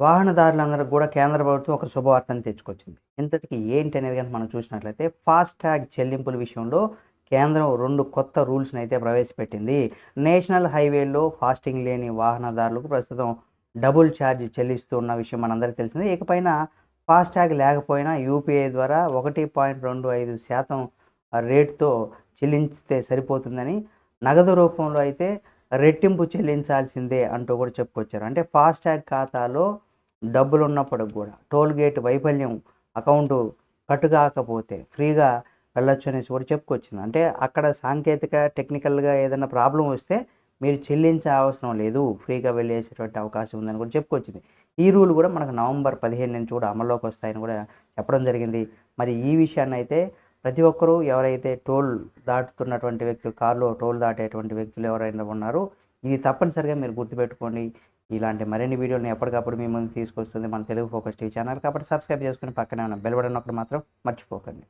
వాహనదారులందరికీ కూడా కేంద్ర ప్రభుత్వం ఒక శుభవార్తను తెచ్చుకొచ్చింది. ఇంతటికి ఏంటి అనేది కనుక మనం చూసినట్లయితే ఫాస్టాగ్ చెల్లింపుల విషయంలో కేంద్రం రెండు కొత్త రూల్స్ని అయితే ప్రవేశపెట్టింది. నేషనల్ హైవేల్లో ఫాస్టింగ్ లేని వాహనదారులకు ప్రస్తుతం డబుల్ ఛార్జ్ చెల్లిస్తున్న విషయం మనందరికీ తెలిసింది. ఇకపైన ఫాస్టాగ్ లేకపోయినా యూపీఐ ద్వారా ఒకటి పాయింట్ రెండు ఐదు శాతం రేటుతో చెల్లించితే సరిపోతుందని నగదు రూపంలో అయితే రెట్టింపు చెల్లించాల్సిందే అంటూ కూడా చెప్పుకొచ్చారు. అంటే ఫాస్టాగ్ ఖాతాలో డబ్బులు ఉన్నప్పుడు కూడా టోల్ గేట్ వైఫల్యం అకౌంట్ కట్టుకాకపోతే ఫ్రీగా వెళ్ళొచ్చు అనేసి కూడా చెప్పుకొచ్చింది. అంటే అక్కడ సాంకేతిక టెక్నికల్గా ఏదైనా ప్రాబ్లం వస్తే మీరు చెల్లించే అవసరం లేదు ఫ్రీగా వెళ్ళేసేటువంటి అవకాశం ఉందని కూడా చెప్పుకొచ్చింది. ఈ రూల్ కూడా మనకు నవంబర్ పదిహేను నుంచి కూడా అమల్లోకి వస్తాయని కూడా చెప్పడం జరిగింది. మరి ఈ విషయాన్ని అయితే ప్రతి ఒక్కరూ ఎవరైతే టోల్ దాటుతున్నటువంటి వ్యక్తులు కారులో టోల్ దాటేటువంటి వ్యక్తులు ఎవరైనా ఉన్నారో ఇది తప్పనిసరిగా మీరు గుర్తుపెట్టుకోండి. ఇలాంటి మరిన్ని వీడియోలను ఎప్పటికప్పుడు మీ ముందు తీసుకొస్తుంది మన తెలుగు ఫోకస్ టీవీ ఛానల్. కాబట్టి సబ్స్క్రైబ్ చేసుకుని పక్కనే ఉన్న బెల్ బటన్ ఒకటి మాత్రం మర్చిపోకండి.